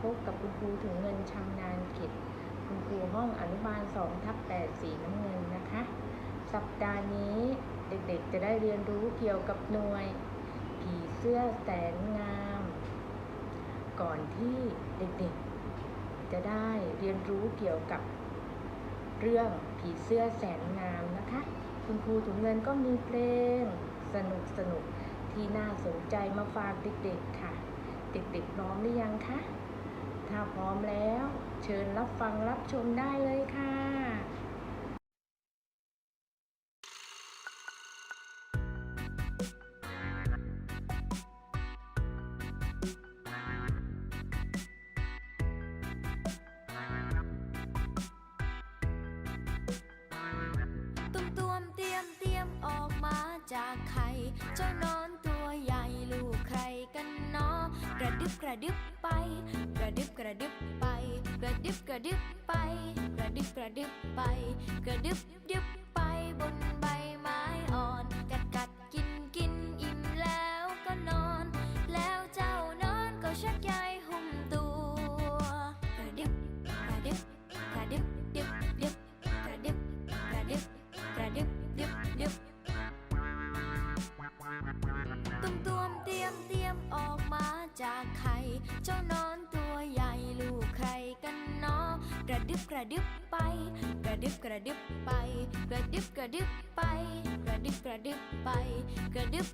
พบกับคุณครูถึงเงินชำนาญกิจ คุณครูห้องอนุบาล2ทับ8สีน้ำเงินนะคะ สัปดาห์นี้เด็กๆจะได้เรียนรู้เกี่ยวกับหน่วย ผีเสื้อแสนงาม ก่อนที่เด็กๆ จะได้เรียนรู้เกี่ยวกับเรื่องผีเสื้อแสนงามนะคะ คุณครูถุงเงินก็มีเพลง สนุกสนุกที่น่าสนใจมาฝากเด็กๆค่ะ เด็กๆพร้อมหรือยังคะ ถ้าพร้อมแล้ว เชิญรับฟังรับชมได้เลยค่ะ บกระดึบไป กระดึบกระดึบไป กระดึบกระดึบไป กระดึบกระดึบไป กระดึบดึบไปบนใบ เจ้านอนตัวใหญ่ลูกใครกันเนาะกระดึบกระดึบไป กระดึบกระดึบไป กระดึบกระดึบไป กระดึบกระดึบไป กระดึบ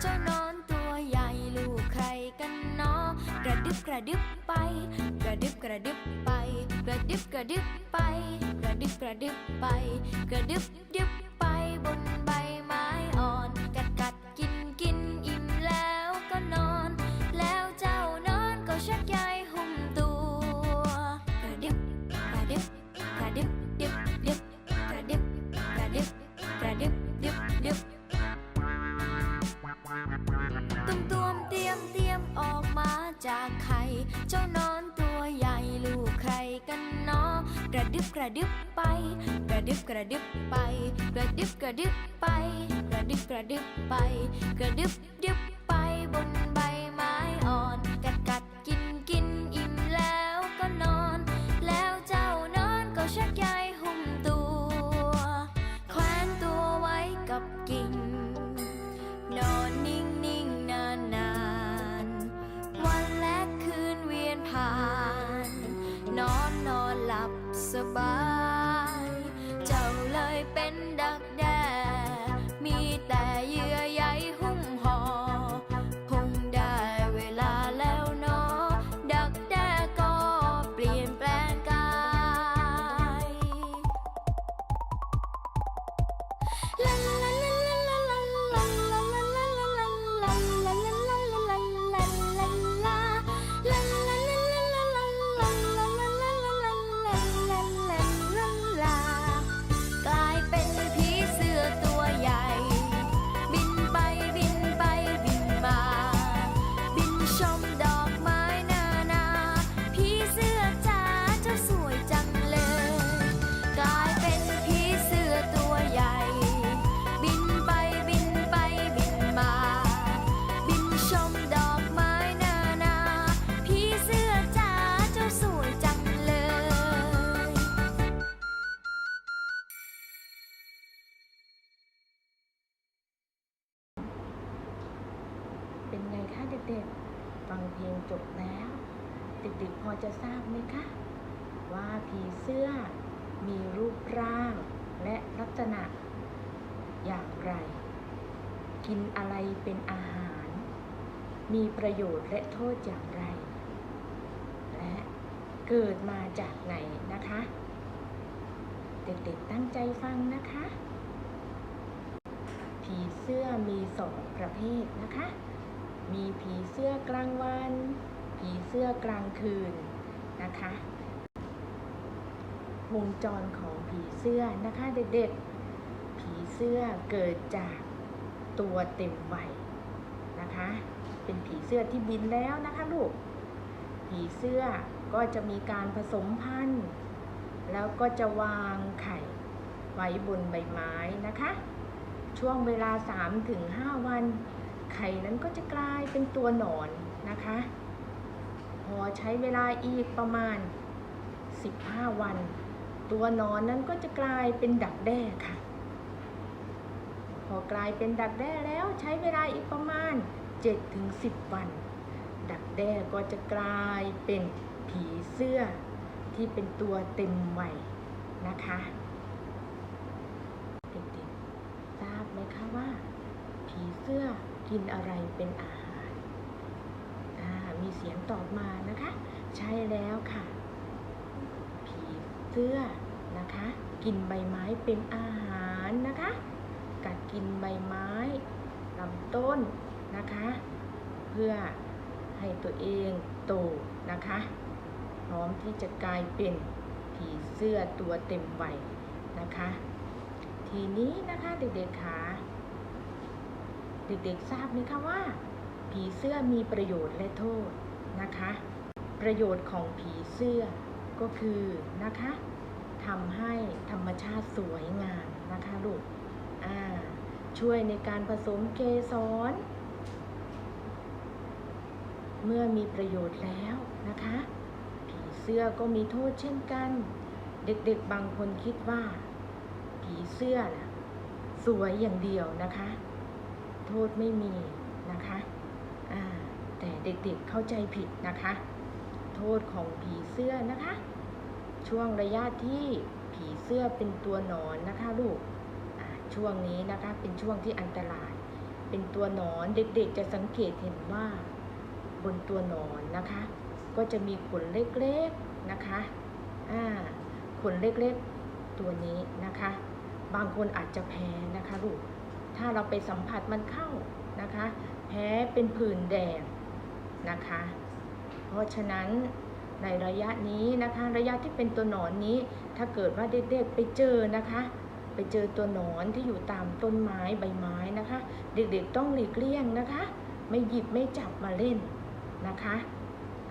เจ้านอนตัวใหญ่ลูกใครกันเนาะกระดึบกระดึบไป กระดึบกระดึบไป กระดึบกระดึบไป กระดึบกระดึบไป กระดึบดึบไปบน จากใครเจ้านอนตัวใหญ่ลูกใครกันนาะกระดึบกระดึบไป กระดึบกระดึบไป กระดึบกระดึบไป กระดึบกระดึบไป กระดึบดึบไปบนใบ เด็กๆฟังเพลงจบแล้ว เด็กๆพอจะทราบไหมคะ ว่าผีเสื้อมีรูปร่างและลักษณะ อย่างไร กินอะไรเป็นอาหาร มีประโยชน์และโทษอย่างไร และเกิดมาจากไหนนะคะ เด็กๆตั้งใจฟังนะคะ ผีเสื้อมีสองประเภทนะคะ มีผีเสื้อกลางวัน ผีเสื้อกลางคืนนะคะ วงจรของผีเสื้อนะคะเด็กๆ ผีเสื้อเกิดจากตัวเต็มวัยนะคะ เป็นผีเสื้อที่บินแล้วนะคะลูก ผีเสื้อก็จะมีการผสมพันธุ์ แล้วก็จะวางไข่ไว้บนใบไม้นะคะ ช่วงเวลา 3-5 วัน ไข่นั้นก็จะกลายเป็นตัวหนอนนะคะ พอใช้เวลาอีกประมาณ 15 วัน ตัวหนอนนั้นก็จะกลายเป็นดักแด้ค่ะ พอกลายเป็นดักแด้แล้วใช้เวลาอีกประมาณ 7-10 วัน ดักแด้ก็จะกลายเป็นผีเสื้อที่เป็นตัวเต็มวัยนะคะเด็กๆทราบไหมคะว่า ผีเสื้อ กินอะไรเป็นอาหารมีเสียงตอบมานะคะ ใช่แล้วค่ะ ผีเสื้อนะคะ กินใบไม้เป็นอาหารนะคะ กัดกินใบไม้ลำต้นนะคะ เพื่อให้ตัวเองโตนะคะ พร้อมที่จะกลายเป็นผีเสื้อตัวเต็มวัยนะคะ ทีนี้นะคะเด็กๆคะ เด็กๆทราบไหมคะว่า ผีเสื้อมีประโยชน์และโทษนะคะ ประโยชน์ของผีเสื้อก็คือนะคะทำให้ธรรมชาติสวยงามนะคะลูกช่วยในการผสมเกสรเมื่อมีประโยชน์แล้วนะคะ ผีเสื้อก็มีโทษเช่นกัน เด็กๆบางคนคิดว่า ผีเสื้อนะสวยอย่างเดียวนะคะ โทษไม่มีนะคะแต่เด็กๆเข้าใจผิดนะคะ โทษของผีเสื้อนะคะ ช่วงระยะที่ผีเสื้อเป็นตัวหนอนนะคะลูกช่วงนี้นะคะเป็นช่วงที่อันตราย เป็นตัวหนอนเด็กๆจะสังเกตเห็นว่าบนตัวหนอนนะคะ ก็จะมีขนเล็กๆนะคะขนเล็กๆตัวนี้นะคะ บางคนอาจจะแพ้นะคะลูก ถ้าเราไปสัมผัสมันเข้านะคะ แพ้เป็นผื่นแดงนะคะ เพราะฉะนั้นในระยะนี้นะคะ ระยะที่เป็นตัวหนอนนี้ ถ้าเกิดว่าเด็กๆไปเจอนะคะ ไปเจอตัวหนอนที่อยู่ตามต้นไม้ใบไม้นะคะ เด็กๆต้องหลีกเลี่ยงนะคะ ไม่หยิบไม่จับมาเล่นนะคะ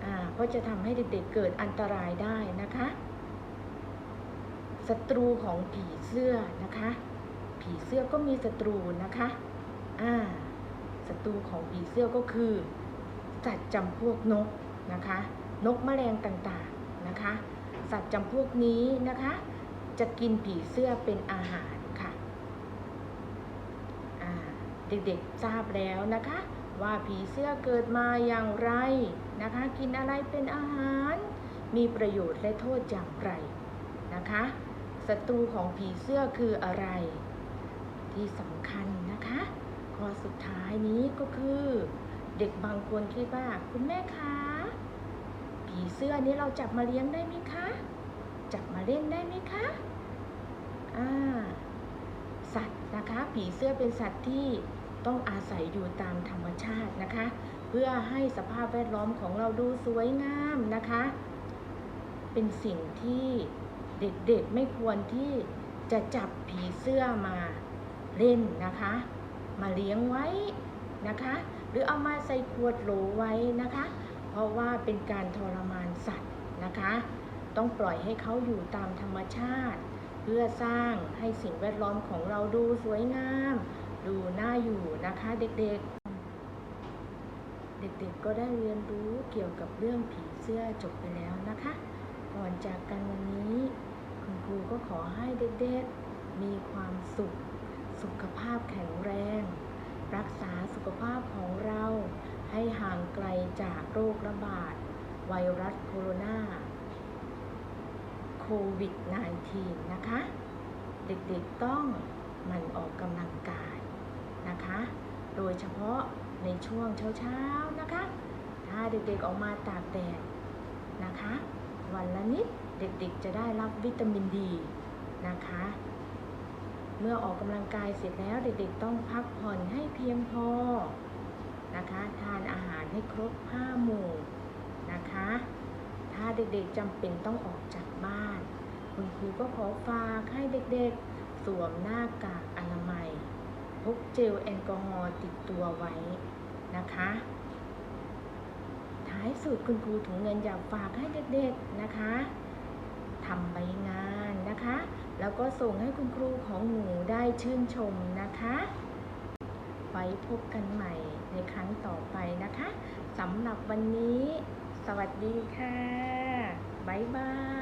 อ่าเพราะจะทำให้เด็กๆเกิดอันตรายได้นะคะศัตรูของผีเสื้อนะคะ ผีเสื้อก็มีศัตรูนะคะอ่าศัตรูของผีเสื้อก็คือสัตว์จำพวกนกนะคะ นกแมลงต่างๆนะคะ สัตว์จำพวกนี้นะคะ จะกินผีเสื้อเป็นอาหารค่ะเด็กๆทราบแล้วนะคะ ว่าผีเสื้อเกิดมาอย่างไรนะคะ กินอะไรเป็นอาหาร มีประโยชน์และโทษอย่างไรนะคะศัตรูของผีเสื้อคืออะไร ที่สำคัญนะคะ ข้อสุดท้ายนี้ก็คือ เด็กบางคนคิดว่าคุณแม่คะผีเสื้อนี้เราจับมาเลี้ยงได้ไหมคะ จับมาเล่นได้ไหมคะอ่าสัตว์นะคะ ผีเสื้อเป็นสัตว์ที่ต้องอาศัยอยู่ตามธรรมชาตินะคะ เพื่อให้สภาพแวดล้อมของเราดูสวยงามนะคะ เป็นสิ่งที่เด็กๆไม่ควรที่จะจับผีเสื้อมา เล่นนะคะ มาเลี้ยงไว้นะคะ หรือเอามาใส่ขวดโหลไว้นะคะ เพราะว่าเป็นการทรมานสัตว์นะคะ ต้องปล่อยให้เขาอยู่ตามธรรมชาติ เพื่อสร้างให้สิ่งแวดล้อมของเราดูสวยงาม ดูน่าอยู่นะคะเด็กๆ เด็กๆก็ได้เรียนรู้เกี่ยวกับเรื่องผีเสื้อจบไปแล้วนะคะ ก่อนจากกันวันนี้ คุณครูก็ขอให้เด็กๆมีความสุข สุขภาพแข็งแรง รักษาสุขภาพของเราให้ห่างไกลจากโรคระบาด ไวรัสโคโรนาโควิด -19 นะคะ เด็กๆต้องมันออกกำลังกายนะคะ โดยเฉพาะในช่วงเช้าๆนะคะ ถ้าเด็กๆออกมาตากแดดนะคะ วันละนิดเด็กๆจะได้รับวิตามินดีนะคะ เมื่อออกกำลังกายเสร็จแล้วเด็กๆต้องพักผ่อนให้เพียงพอนะคะ ทานอาหารให้ครบห้าหมู่นะคะ ถ้าเด็กๆจำเป็นต้องออกจากบ้าน คุณครูก็ขอฝากให้เด็กๆ สวมหน้ากากอนามัยพกเจลแอลกอฮอล์ติดตัวไว้นะคะ ท้ายสุดคุณครูถุงเงินอยากฝากให้เด็กๆนะคะทำใบงาน นะคะ แล้วก็ส่งให้คุณครูของหนูได้ชื่นชมนะคะ ไว้พบกันใหม่ในครั้งต่อไปนะคะสำหรับวันนี้ สวัสดีค่ะ บ๊ายบาย